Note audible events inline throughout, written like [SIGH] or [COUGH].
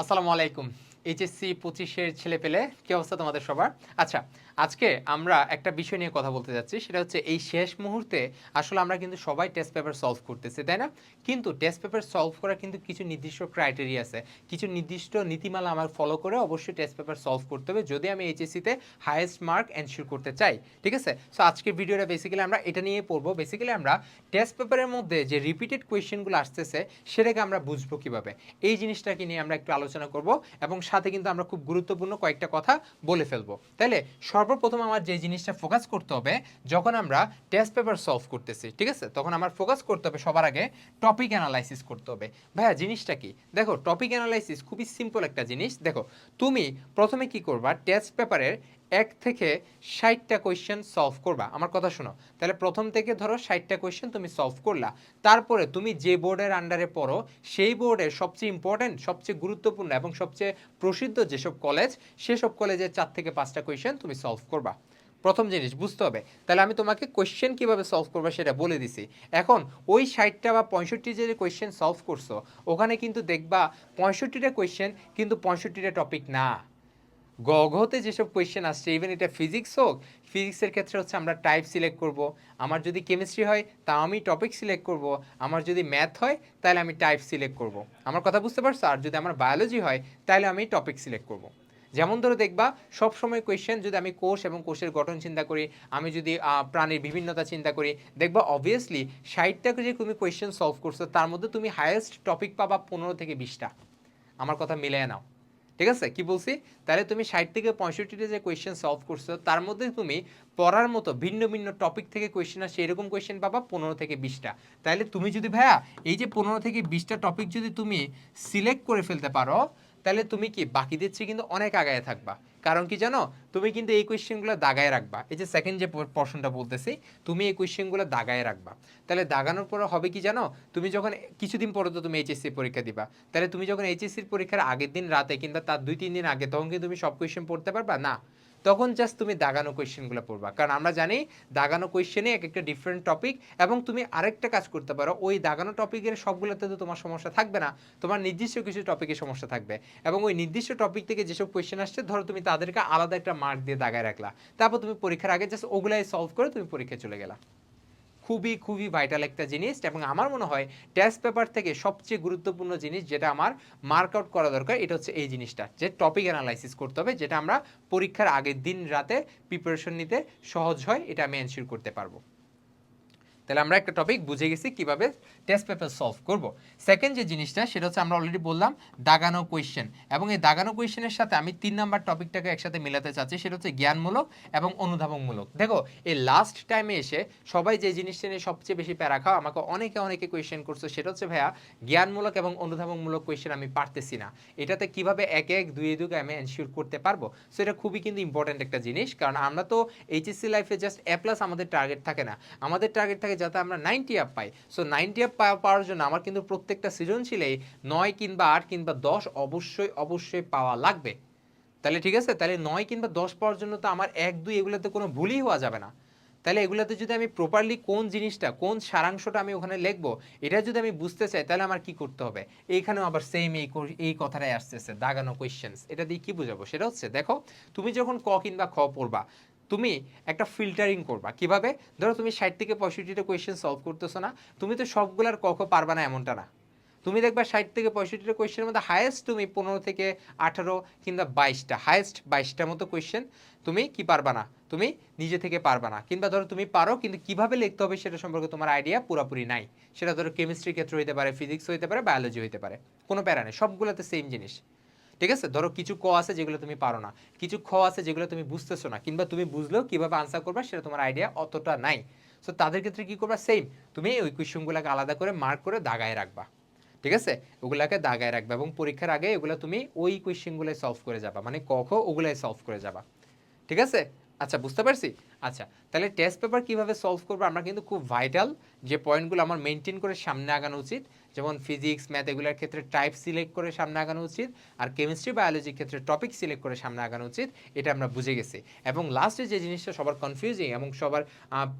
আসসালামু আলাইকুম। এইচএসসি পঁচিশের ছেলে পেলে কি অবস্থা তোমাদের সবার? আচ্ছা আজকে আমরা একটা বিষয় নিয়ে কথা বলতে যাচ্ছি, সেটা হচ্ছে এই শেষ মুহূর্তে আসলে আমরা কিন্তু সবাই টেস্ট পেপার সলভ করতেছি, তাই না? কিন্তু টেস্ট পেপার সলভ করার কিন্তু কিছু নির্দিষ্ট ক্রাইটেরিয়া আছে। কিছু নির্দিষ্ট নীতিমালা আমার ফলো করে অবশ্যই টেস্ট পেপার সলভ করতে হবে, যদি আমি এইচএসসিতে হায়েস্ট মার্ক এনশিওর করতে চাই, ঠিক আছে? সো আজকের ভিডিওটা বেসিক্যালি আমরা এটা নিয়ে পড়ব। বেসিক্যালি আমরা টেস্ট পেপারের মধ্যে যে রিপিটেড কোয়েশ্চেনগুলো আসতেছে, সেটাকে আমরা বুঝব কীভাবে? এই জিনিসটাকে নিয়ে আমরা একটু আলোচনা করব এবং সাথে কিন্তু আমরা খুব গুরুত্বপূর্ণ কয়েকটা কথা বলে ফেলব। তাহলে সর্বপ্রথম আমার যে জিনিসটা ফোকাস করতে হবে, যখন আমরা টেস্ট পেপার সলভ করতেছি, ঠিক আছে? তখন আমার ফোকাস করতে হবে সবার আগে টপিক অ্যানালাইসিস করতে হবে। ভাইয়া, জিনিসটা কি? দেখো টপিক অ্যানালাইসিস খুবই সিম্পল একটা জিনিস। দেখো, তুমি প্রথমে কি করবা টেস্ট পেপারের এক থেকে ষাটটা কোয়েশ্চেন সলভ করবা। আমার কথা শোনো, তাহলে প্রথম থেকে ধরো ষাটটা কোয়েশ্চেন তুমি সলভ করলা। তারপরে তুমি যে বোর্ডের আন্ডারে পড়ো, সেই বোর্ডের সবচেয়ে ইম্পর্ট্যান্ট সবচেয়ে গুরুত্বপূর্ণ এবং সবচেয়ে প্রসিদ্ধ যেসব কলেজ সেসব কলেজের চার থেকে পাঁচটা কোয়েশ্চেন তুমি সলভ করবা। প্রথম জিনিস, বুঝতে হবে। তাহলে আমি তোমাকে কোয়েশ্চেন কীভাবে সলভ করবে সেটা বলে দিছি। এখন ওই ষাটটা বা পঁয়ষট্টি যে কোয়েশ্চেন সলভ করছ, ওখানে কিন্তু দেখবা পঁয়ষট্টিটা কোয়েশ্চেন কিন্তু পঁয়ষট্টিটা টপিক না। গঘতে যেসব কোয়েশ্চেন আসছে ইভেন এটা ফিজিক্স হোক ফিজিক্সের ক্ষেত্রে হচ্ছে আমরা টাইপ সিলেক্ট করব। আমার যদি কেমিস্ট্রি হয়, তা আমি টপিক সিলেক্ট করব। আমার যদি ম্যাথ হয়, তাহলে আমি টাইপ সিলেক্ট করব। আমার কথা বুঝতে পারছ? আর যদি আমার বায়োলজি হয়, তাহলে আমি টপিক সিলেক্ট করব। যেমন ধরো দেখবা, সব সময় কোয়েশ্চেন যদি আমি কোষ এবং কোষের গঠন চিন্তা করি, আমি যদি প্রাণীর বিভিন্নতা চিন্তা করি, দেখবা অবভিয়াসলি ষাটটাকে যে তুমি কোয়েশ্চেন সলভ করছ, তার মধ্যে তুমি হায়েস্ট টপিক পাবা পনেরো থেকে বিশটা। আমার কথা মিলিয়ে নাও। ঠিক আছে? কি বলছি? তাহলে তুমি ষাট থেকে পঁয়ষট্টিটা যে কোয়েশ্চেন সলভ করছ, তার মধ্যে তুমি পড়ার মতো ভিন্ন ভিন্ন টপিক থেকে কোয়েশ্চেন আসে এরকম কোয়েশ্চেন পাবা পনেরো থেকে বিশটা। তাহলে তুমি যদি ভাইয়া, এই যে পনেরো থেকে বিশটা টপিক যদি তুমি সিলেক্ট করে ফেলতে পারো তাহলে তুমি কি বাকিদের চেয়ে কিন্তু অনেক আগায় থাকবা? কারণ কি জানো? তুমি কিন্তু এই কোয়েশ্চেনগুলো দাগায় রাখবা। এই যে সেকেন্ড যে প্রশ্নটা বলতেছি, তুমি এই কোয়েশ্চেনগুলো দাগায় রাখবা। তাহলে দাগানোর পরে হবে কি জানো? তুমি যখন কিছুদিন পরে তো তুমি এইচএসসি পরীক্ষা দিবা। তাহলে তুমি যখন এইচএসসির পরীক্ষার আগের দিন রাতে কিংবা তার দুই, তিন দিন আগে তখন কি তুমি সব কোয়েশ্চেন পড়তে পারবা? না। তখন জাস্ট তুমি দাগানো কোয়েশ্চেনগুলো পড়বা। কারণ আমরা জানি দাগানো কোয়েশ্চেনে এক একটা ডিফারেন্ট টপিক এবং তুমি আরেকটা কাজ করতে পারো। ওই দাগানো টপিকের সবগুলোতে তো তোমার সমস্যা থাকবে না। তোমার নির্দিষ্ট কিছু টপিকের সমস্যা থাকবে। এবং ওই নির্দিষ্ট টপিক থেকে যেসব কোয়েশ্চেন আসছে, ধরো তুমি তাদেরকে আলাদা একটা মার্ক দিয়ে দাগায় রাখলা। তারপর তুমি পরীক্ষার আগে জাস্ট ওগুলাই সলভ করে তুমি পরীক্ষায় চলে গেলা। খুবই খুবই ভাইটাল একটা জিনিস এবং আমার মনে হয় টেস্ট পেপার থেকে সবচেয়ে গুরুত্বপূর্ণ জিনিস যেটা আমার মার্ক আউট করা দরকার, এটা হচ্ছে এই জিনিসটা যে টপিক অ্যানালাইসিস করতে হবে, যেটা আমরা পরীক্ষার আগের দিন রাতে প্রিপারেশন নিতে সহজ হয়, এটা আমি এনশিওর করতে পারব। তাহলে আমরা একটা টপিক বুঝে গেছি কীভাবে টেস্ট পেপার সলভ করব। সেকেন্ড যে জিনিসটা, সেটা হচ্ছে আমরা অলরেডি বললাম দাগানো কোয়েশ্চেন এবং এই দাগানো কোয়েশ্চেনের সাথে আমি তিন নাম্বার টপিকটাকে একসাথে মেলাতে চাচ্ছি, সেটা হচ্ছে জ্ঞানমূলক এবং অনুধাবনমূলক। দেখো, এই লাস্ট টাইমে এসে সবাই যে জিনিসটা নিয়ে সবচেয়ে বেশি প্যারা খাও, আমাকে অনেকে অনেকে কোয়েশ্চেন করছ, সেটা হচ্ছে, ভাইয়া, জ্ঞানমূলক এবং অনুধাবনমূলক কোয়েশ্চেন আমি পারতেছি না। এটাতে কীভাবে এক এক, দুই দুকে আমি এনশিওর করতে পারব? সো এটা খুবই কিন্তু ইম্পর্ট্যান্ট একটা জিনিস, কারণ আমরা তো এইচএসসি লাইফে জাস্ট এ প্লাস আমাদের টার্গেট থাকে না। আমাদের টার্গেট থাকে যাতে আমরা নাইনটি আপ পাই। সো নাইনটি আপ পাওয়ার জন্য আমার কিন্তু প্রত্যেকটা সৃজনশীলেই নয় কিংবা আট কিংবা দশ অবশ্যই অবশ্যই পাওয়া লাগবে। তাহলে ঠিক আছে? তাহলে নয় কিংবা দশ পাওয়ার জন্য তো আমার এক, দুই এগুলোতে কোনো ভুলই হওয়া যাবে না। তাহলে এগুলোতে যদি আমি প্রপারলি কোন জিনিসটা, কোন সারাংশটা আমি ওখানে লিখব, এটা যদি আমি বুঝতে চাই, তাহলে আমার কি করতে হবে? এইখানেও আবার সেম এই এই কথাটাই আসতেছে, দাগানো কোয়েশ্চেন্স এটা দিয়ে কি বুঝাবো? সেটা হচ্ছে, দেখো, তুমি যখন ক কিংবা খ পড়বা তুমি একটা ফিল্টারিং করবা। কীভাবে? ধরো তুমি ষাট থেকে পঁয়ষট্টিটা কোয়েশ্চেন সলভ করতেছো না, তুমি তো সবগুলার ক খ পারবা না এমনটা না। তুমি দেখবা ষাট থেকে পঁয়ষট্টিটা কোয়েশ্চেনের মধ্যে হায়েস্ট তুমি পনেরো থেকে আঠারো কিংবা বাইশটা হায়েস্ট বাইশটা মতো কোয়েশ্চেন তুমি কি পারবা না? তুমি নিজে থেকে পারবা না। কিংবা ধরো তুমি পারো, কিন্তু কীভাবে লিখতে হবে সেটা সম্পর্কে তোমার আইডিয়া পুরোপুরি নাই। সেটা ধরো কেমিস্ট্রি ক্ষেত্রে হইতে পারে ফিজিক্স হইতে পারে বায়োলজি হইতে পারে, কোনো প্যারা নেই, সবগুলোতে সেম জিনিস। ঠিক আছে? ধরো কিছু ক আছে যেগুলো তুমি পারো না। কিছু খ আছে যেগুলো তুমি বুঝতেছো না, কিংবা তুমি বুঝলেও কীভাবে আনসার করবা সেটা তোমার আইডিয়া অতটা নাই। সো তাদের ক্ষেত্রে কি করবা? সেম তুমি ওই কোয়েশ্চেনগুলোকে আলাদা করে মার্ক করে দাগায় রাখবা। ঠিক আছে? ওগুলাকে দাগায় রাখবা এবং পরীক্ষার আগে এগুলো তুমি ওই কোয়েশ্চেনগুলোই সলভ করে যাবা। মানে ক ওগুলাই সলভ করে যাবা। ঠিক আছে? আচ্ছা বুঝতে পারছি? আচ্ছা তাহলে টেস্ট পেপার কীভাবে সলভ করব? আমরা কিন্তু খুব ভাইটাল যে পয়েন্টগুলো আমার মেনটেন করে সামনে আগানো উচিত। যেমন ফিজিক্স ম্যাথ এগুলোর ক্ষেত্রে টাইপ সিলেক্ট করে সামনে আগানো উচিত আর কেমিস্ট্রি বায়োলজির ক্ষেত্রে টপিক সিলেক্ট করে সামনে আগানো উচিত, এটা আমরা বুঝে গেছি। এবং লাস্টে যে জিনিসটা সবার কনফিউজিং এবং সবার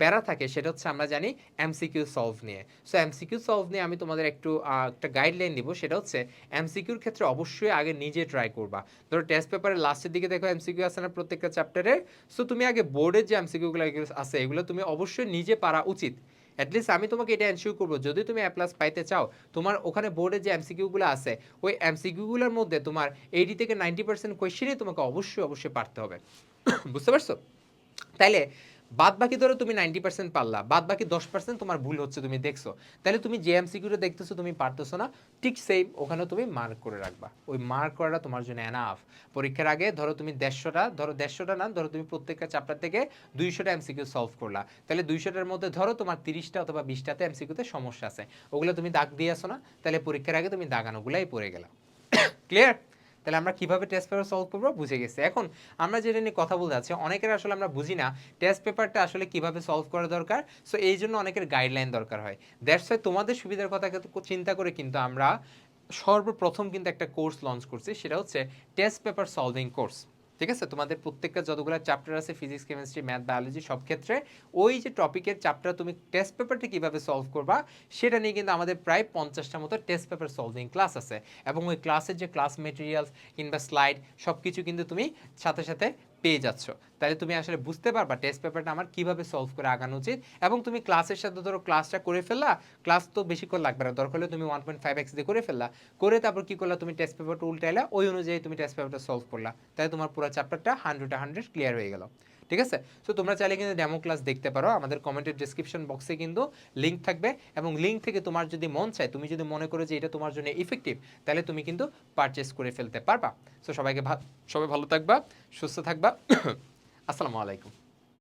প্যারা থাকে, সেটা হচ্ছে আমরা জানি এমসিকিউ সলভ নিয়ে। সো এমসিকিউ সলভ নিয়ে আমি তোমাদের একটু একটা গাইডলাইন দিব সেটা হচ্ছে এমসিকিউর ক্ষেত্রে অবশ্যই আগে নিজে ট্রাই করবা। ধরো টেস্ট পেপারের লাস্টের দিকে দেখো এমসিকিউ আছে না প্রত্যেকটা চ্যাপ্টারে সো তুমি আগে বোর্ডের যে এমসিকিউগুলো আছে, এগুলো তুমি অবশ্যই নিজে পারা উচিত। অ্যাটলিস্ট আমি তোমাকে এটা এনশিওর করব, যদি তুমি অ্যাপ্লাস প্লাস পাইতে চাও, তোমার ওখানে বোর্ডে যে এমসিকিউগুলো আছে, ওই এমসিকিউগুলোর মধ্যে তোমার এইটি থেকে নাইনটি পার্সেন্ট কোয়েশ্চেনই তোমাকে অবশ্যই অবশ্যই পারতে হবে। [COUGHS] বুঝতে পারছ? তাইলে বাদ বাকি ধরো তুমি নাইনটি পার্সেন্ট পারলা বাদ বাকি দশ পার্সেন্ট তোমার ভুল হচ্ছে, তুমি দেখছ। তাহলে তুমি যে এমসিকিউটা দেখতেছো, তুমি পারতেছো না, ঠিক সেম ওখানে তুমি মার্ক করে রাখবা। ওই মার্ক করাটা তোমার জন্য এনাফ পরীক্ষার আগে ধরো তুমি দেড়শোটা, ধরো দেড়শোটা না, ধরো তুমি প্রত্যেকটা চ্যাপ্টার থেকে দুইশোটা এমসিকিউ সলভ করলা। তাহলে দুইশোটার মধ্যে ধরো তোমার তিরিশটা অথবা বিশটাতে এমসিকিউতে সমস্যা আছে। ওগুলো তুমি দাগ দিয়ে আসো না, তাহলে পরীক্ষার আগে তুমি দাগানোগুলাই পড়ে গেলা। [COUGHS] ক্লিয়ার তাহলে আমরা কীভাবে টেস্ট পেপার সলভ করব? বুঝে গেছি। এখন আমরা যেটা নিয়ে কথা বলতে যাচ্ছি, অনেকের আসলে আমরা বুঝি না টেস্ট পেপারটা আসলে কীভাবে সলভ করা দরকার। সো এই জন্য অনেকের গাইডলাইন দরকার হয়। দ্যাটস ওয়াই তোমাদের সুবিধার কথা কিন্তু চিন্তা করে কিন্তু আমরা সর্বপ্রথম কিন্তু একটা কোর্স লঞ্চ করছি, সেটা হচ্ছে টেস্ট পেপার সলভিং কোর্স ঠিক আছে? তোমাদের প্রত্যেকটা যতগুলো চ্যাপ্টার আছে ফিজিক্স কেমিস্ট্রি ম্যাথ বায়োলজি সব ক্ষেত্রে ওই যে টপিকের চ্যাপ্টার তুমি টেস্ট পেপারটা কীভাবে সলভ করবা, সেটা নিয়ে কিন্তু আমাদের প্রায় পঞ্চাশটা মতো টেস্ট পেপার সলভিং ক্লাস আছে। এবং ওই ক্লাসের যে ক্লাস মেটেরিয়ালস কিংবা স্লাইড সব কিছু কিন্তু তুমি সাথে সাথে পেয়ে যাচ্ছ। তাহলে তুমি আসলে বুঝতে পারবা টেস্ট পেপারটা আমার কীভাবে সলভ করে আগানো উচিত এবং তুমি ক্লাসের সাথে ধরো ক্লাসটা করে ফেললা ক্লাস তো বেশিক্ষণ লাগবে না। দরকার হলে তুমি ওয়ান পয়েন্ট ফাইভ এক্স দিয়ে করে ফেললা। করে তারপর কি করলা, তুমি টেস্ট পেপারটা উল্টাইলা, ওই অনুযায়ী তুমি টেস্ট পেপারটা সলভ করলা। তাহলে তোমার পুরো চ্যাপ্টারটা হান্ড্রেড হান্ড্রেড ক্লিয়ার হয়ে গেল। ঠিক আছে? সো তোমরা চাইলে কিন্তু ডেমো ক্লাস দেখতে পারো। আমাদের কমেন্টের ডিসক্রিপশন বক্সে কিন্তু লিঙ্ক থাকবে এবং লিঙ্ক থেকে তোমার যদি মন চায়, তুমি যদি মনে করো যে এটা তোমার জন্য ইফেক্টিভ তাহলে তুমি কিন্তু পারচেস করে ফেলতে পারবা। সো সবাইকে সবাই ভালো থাকবা, সুস্থ থাকবা। [COUGHS] আসসালামু আলাইকুম।